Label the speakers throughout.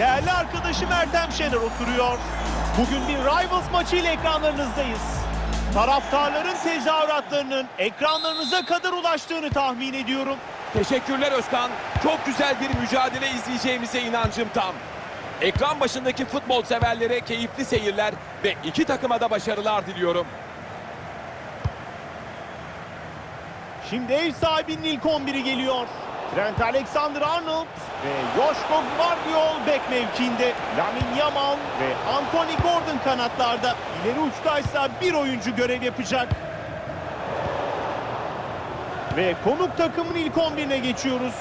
Speaker 1: değerli arkadaşım Ertem Şener oturuyor. Bugün bir Rivals maçı ile ekranlarınızdayız. Taraftarların tezahüratlarının ekranlarınıza kadar ulaştığını tahmin ediyorum.
Speaker 2: Teşekkürler Özkan. Çok güzel bir mücadele izleyeceğimize inancım tam. Ekran başındaki futbol severlere keyifli seyirler ve iki takıma da başarılar diliyorum.
Speaker 1: Şimdi ev sahibinin ilk 11'i geliyor. Trent Alexander-Arnold ve Joshko Gvardiol bek mevkiinde. Lamine Yamal ve Anthony Gordon kanatlarda. İleri uçtaysa bir oyuncu görev yapacak. Ve konuk takımın ilk 11'ine geçiyoruz.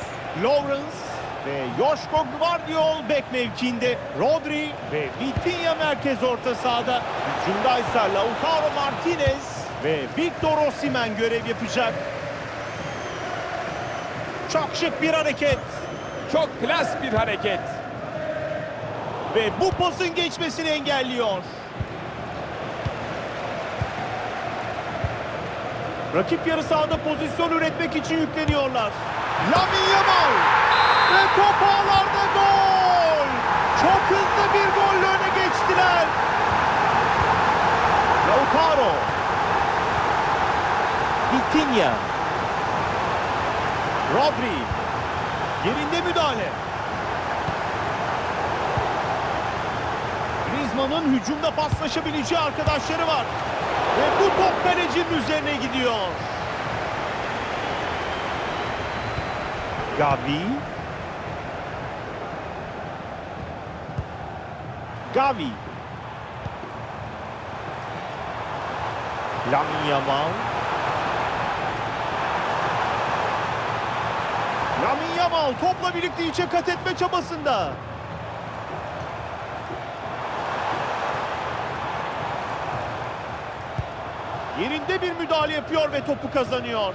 Speaker 1: Lawrence ve Joshko Gvardiol bek mevkiinde. Rodri ve Vitinha merkez orta sahada. Hücumdaysa Lautaro Martinez ve Victor Osimhen görev yapacak. Çok şık bir hareket.
Speaker 2: Çok klas bir hareket.
Speaker 1: Ve bu pasın geçmesini engelliyor. Rakip yarı sahada pozisyon üretmek için yükleniyorlar. Lamine Yamal ve top ağlarda gol. Çok hızlı bir golle öne geçtiler. Lautaro. Vitinha. Rodri. Yerinde müdahale. Griezmann'ın hücumda paslaşabileceği arkadaşları var. Ve bu top kalecinin üzerine gidiyor. Gavi. Gavi. Lamine Yamal. Lamine Yamal topla birlikte içe kat etme çabasında. Yerinde bir müdahale yapıyor ve topu kazanıyor.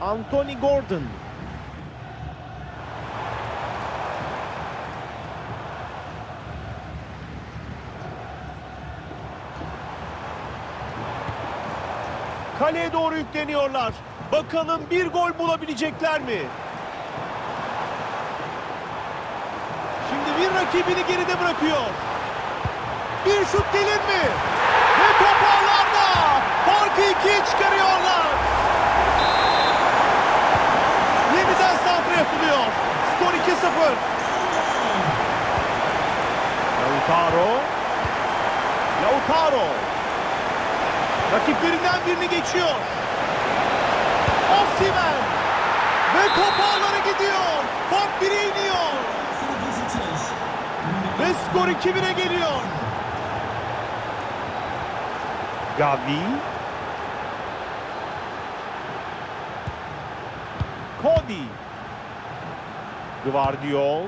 Speaker 1: Anthony Gordon. Kaleye doğru yükleniyorlar. Bakalım bir gol bulabilecekler mi? Şimdi bir rakibini geride bırakıyor. Bir şut gelir mi? Ve top ağlarda. Farkı ikiye çıkarıyorlar. Yeniden santra yapılıyor. Skor 2-0. Lautaro. Lautaro. Rakiplerinden birini geçiyor. Osimhen. Ve top ağlara gidiyor. Fark 1'e iniyor. Ve skor 2-1'e geliyor. Gavi. Cody. Guardiol.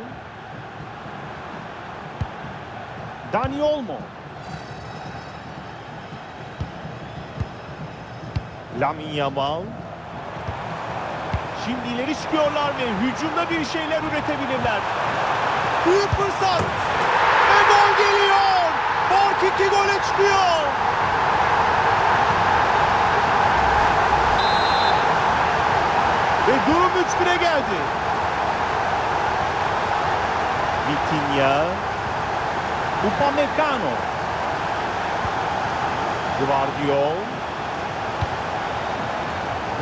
Speaker 1: Dani Olmo. Lamine Yamal. Şimdi ileri çıkıyorlar ve hücumda bir şeyler üretebilirler. Büyük fırsat. Ve gol geliyor. Fark iki gole çıkıyor. Ve durum 3-1'e geldi. Vitinha. Upamecano. Guardiol.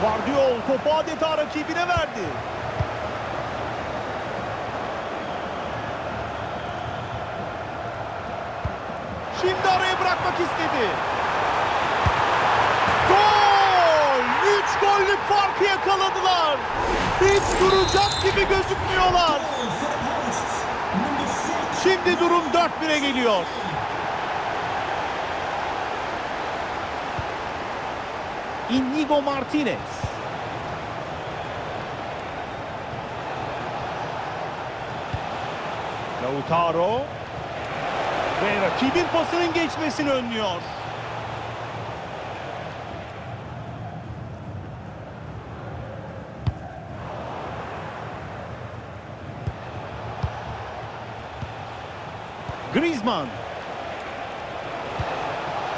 Speaker 1: Guardiol topu adeta rakibine verdi. Şimdi araya bırakmak istedi. Gol! Üç gollük farkı yakaladılar. Hiç duracak gibi gözükmüyorlar. Şimdi durum 4-1'e geliyor. Inigo Martinez. Lautaro ve rakibin pasının geçmesini önlüyor. Griezmann.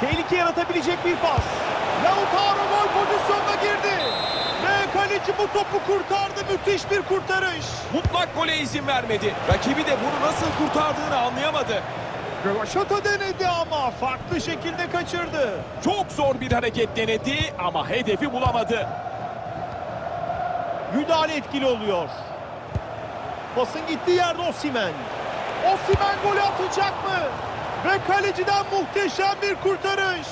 Speaker 1: Tehlike yaratabilecek bir pas. Lautaro gol pozisyonuna girdi. Kaleci bu topu kurtardı. Müthiş bir kurtarış.
Speaker 2: Mutlak gole izin vermedi. Rakibi de bunu nasıl kurtardığını anlayamadı.
Speaker 1: Rövaşata denedi ama farklı şekilde kaçırdı.
Speaker 2: Çok zor bir hareket denedi ama hedefi bulamadı.
Speaker 1: Müdahale etkili oluyor. Pasın gittiği yerde Osimen. Osimen golü atacak mı? Ve kaleciden muhteşem bir kurtarış.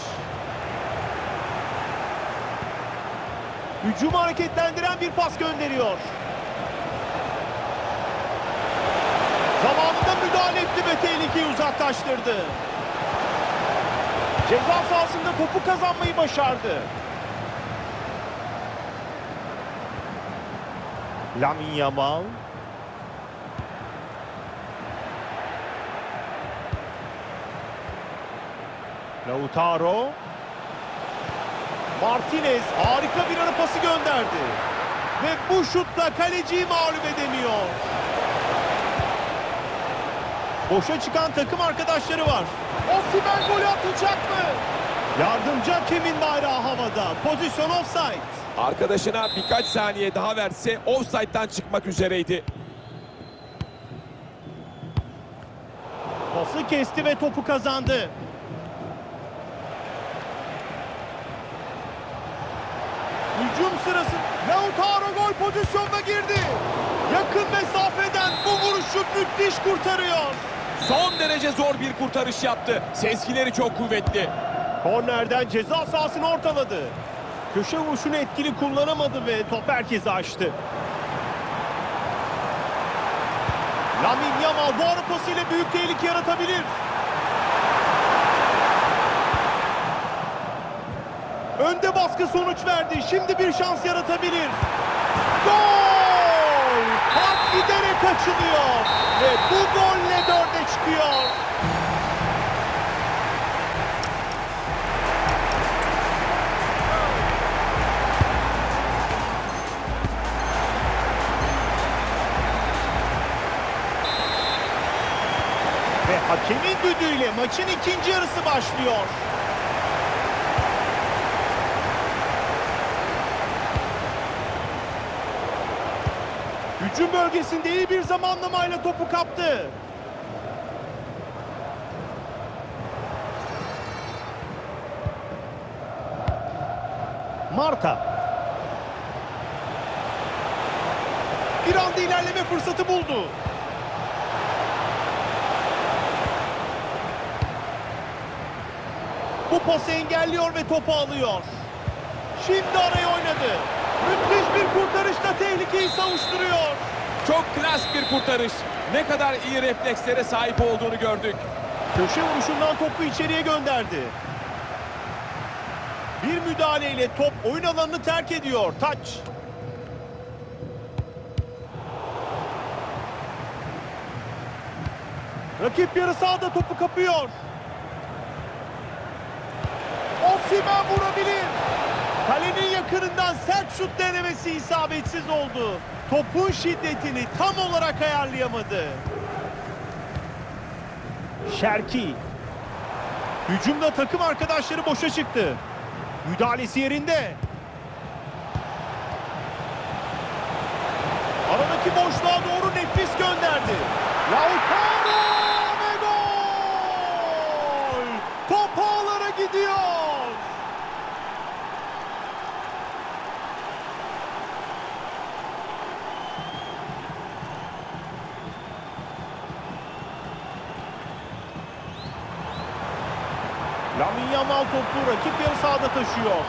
Speaker 1: Hücumu hareketlendiren bir pas gönderiyor. Zamanında müdahale etti ve tehlikeyi uzaklaştırdı. Ceza sahasında topu kazanmayı başardı. Lamin Yamal. Lautaro. Martinez harika bir ara pası gönderdi. Ve bu şutla kaleciyi mağlup edemiyor. Boşa çıkan takım arkadaşları var. Osimhen golü atacak mı? Yardımcı hakemin bayrağı havada. Pozisyon offside.
Speaker 2: Arkadaşına birkaç saniye daha verse offside'dan çıkmak üzereydi.
Speaker 1: Pası kesti ve topu kazandı. Hücum sırası Lautaro gol pozisyonuna girdi. Yakın mesafeden bu vuruşu müthiş kurtarıyor.
Speaker 2: Son derece zor bir kurtarış yaptı. Sezgileri çok kuvvetli.
Speaker 1: Kornerden ceza sahasını ortaladı. Köşe vuruşunu etkili kullanamadı ve top herkese açtı. Lamin Yamal bu ara pasıyla büyük tehlike yaratabilir. Önde baskı sonuç verdi. Şimdi bir şans yaratabilir. Gol! Fark giderek açılıyor. Ve bu golle dörde çıkıyor. Ve hakemin düdüğüyle maçın ikinci yarısı başlıyor. Hücum bölgesinde iyi bir zamanlamayla topu kaptı. Marta. Bir anda ilerleme fırsatı buldu. Bu pası engelliyor ve topu alıyor. Şimdi araya oynadı. Müthiş bir kurtarışla tehlikeyi savuşturuyor.
Speaker 2: Çok klas bir kurtarış. Ne kadar iyi reflekslere sahip olduğunu gördük.
Speaker 1: Köşe vuruşundan topu içeriye gönderdi. Bir müdahaleyle top oyun alanını terk ediyor. Taç. Rakip yarı sahada topu kapıyor. Osimhen vurabilir. Kalenin yakınından sert şut denemesi isabetsiz oldu. Topun şiddetini tam olarak ayarlayamadı. Şerki. Hücumda takım arkadaşları boşa çıktı. Müdahalesi yerinde. Aradaki boşluğa doğru nefis gönderdi. Lautaro ve gol! Top ağlara gidiyor. Lamin Yamal topu rakip yarı sahada taşıyor.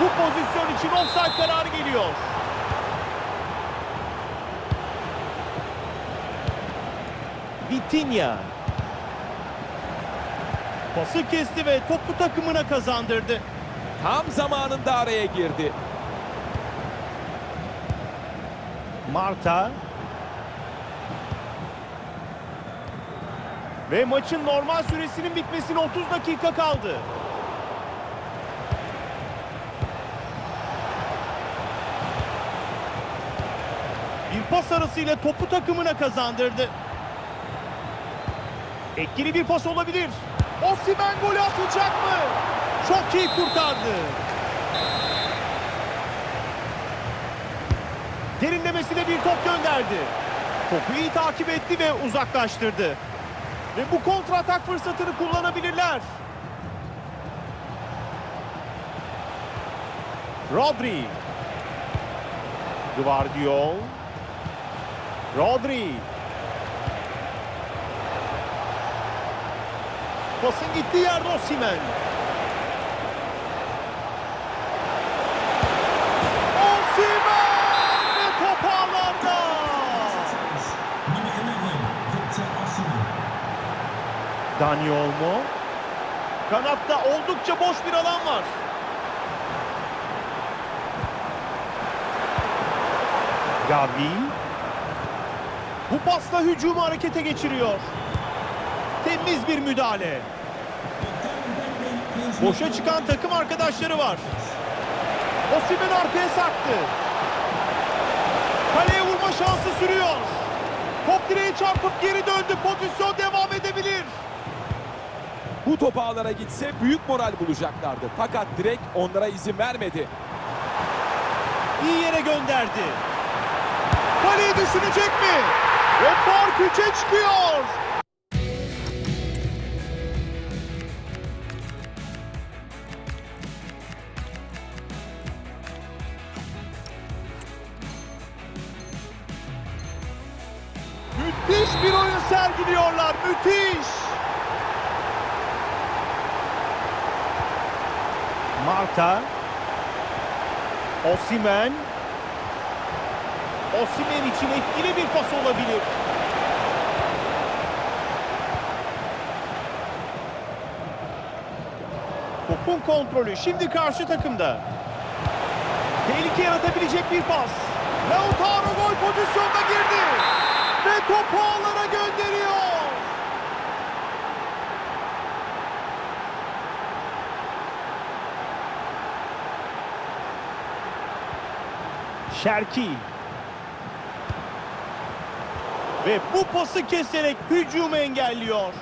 Speaker 1: Bu pozisyon için offside kararı geliyor. Vitinha. Pası kesti ve topu takımına kazandırdı.
Speaker 2: Tam zamanında araya girdi.
Speaker 1: Marta. Ve maçın normal süresinin bitmesine 30 dakika kaldı. Bir pas arasıyla topu takımına kazandırdı. Etkili bir pas olabilir. Osimhen golü atacak mı? Çok iyi kurtardı. Derinlemesine bir top gönderdi. Topu iyi takip etti ve uzaklaştırdı. Ve bu kontra atak fırsatını kullanabilirler. Rodri. Guardiol. Rodri. Pasın gittiği yerde Osimhen. Osimhen ve top ağlarda.
Speaker 3: Number 11, Victor Osimhen.
Speaker 1: Dani Olmo. Kanatta oldukça boş bir alan var. Gavi. Bu pasla hücumu harekete geçiriyor. Temiz bir müdahale. Boşa çıkan takım arkadaşları var. Osimhen arkaya sarktı. Kaleye vurma şansı sürüyor. Top direğe çarpıp geri döndü. Pozisyon devam edebilir.
Speaker 2: Bu top ağlara gitse büyük moral bulacaklardı. Fakat direkt onlara izin vermedi.
Speaker 1: İyi yere gönderdi. Kaleyi düşünecek mi? Ve fark 3'e çıkıyor. Marta. Osimen. Osimen için etkili bir pas olabilir. Topun kontrolü şimdi karşı takımda. Tehlike yaratabilecek bir pas. Lautaro gol pozisyonuna girdi. Ve topu ağlara gönderiyor. Şerki. Ve bu pası keserek hücumu engelliyor.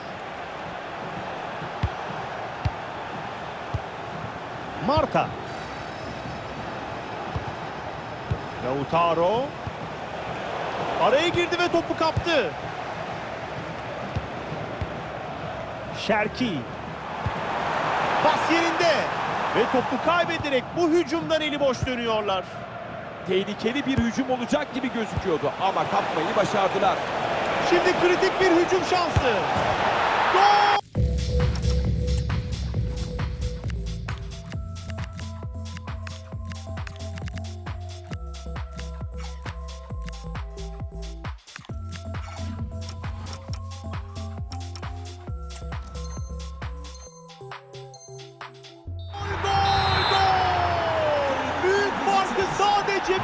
Speaker 1: Marta. Lautaro. Araya girdi ve topu kaptı. Şerki. Pas yerinde. Ve topu kaybederek bu hücumdan eli boş dönüyorlar.
Speaker 2: Tehlikeli bir hücum olacak gibi gözüküyordu ama kapmayı başardılar.
Speaker 1: Şimdi kritik bir hücum şansı. Gol!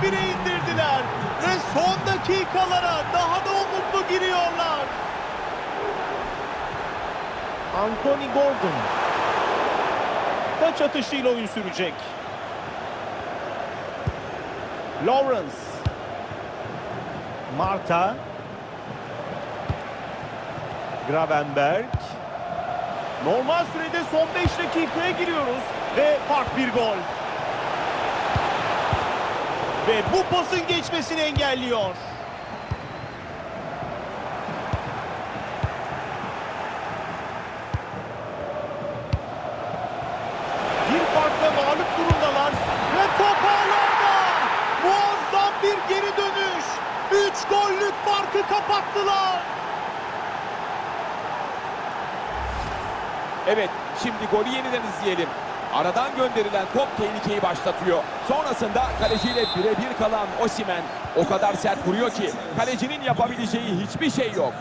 Speaker 1: Bire indirdiler. Ve son dakikalara daha da umutlu giriyorlar. Anthony Gordon. Taç atışıyla oyun sürecek. Lawrence. Marta. Gravenberg. Normal sürede son 5 dakikaya giriyoruz ve fark bir gol. Ve bu pasın geçmesini engelliyor. Bir farkla mağlup durumdalar ve top ağlarda. Muazzam bir geri dönüş. 3 gollük farkı kapattılar.
Speaker 2: Evet, şimdi golü yeniden izleyelim. Aradan gönderilen top tehlikeyi başlatıyor. Sonrasında kaleciyle birebir kalan Osimen o kadar sert vuruyor ki kalecinin yapabileceği hiçbir şey yok.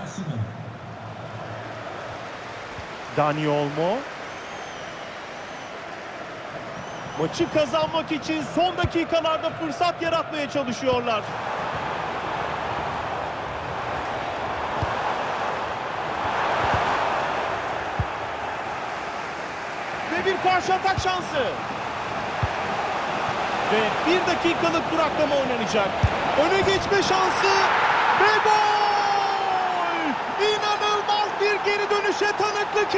Speaker 1: Dani Olmo. Maçı kazanmak için son dakikalarda fırsat yaratmaya çalışıyorlar. Ve bir karşı atak şansı. Ve bir dakikalık duraklama oynanacak. Öne geçme şansı ve gol! İnanılmaz bir geri dönüşe tanıklık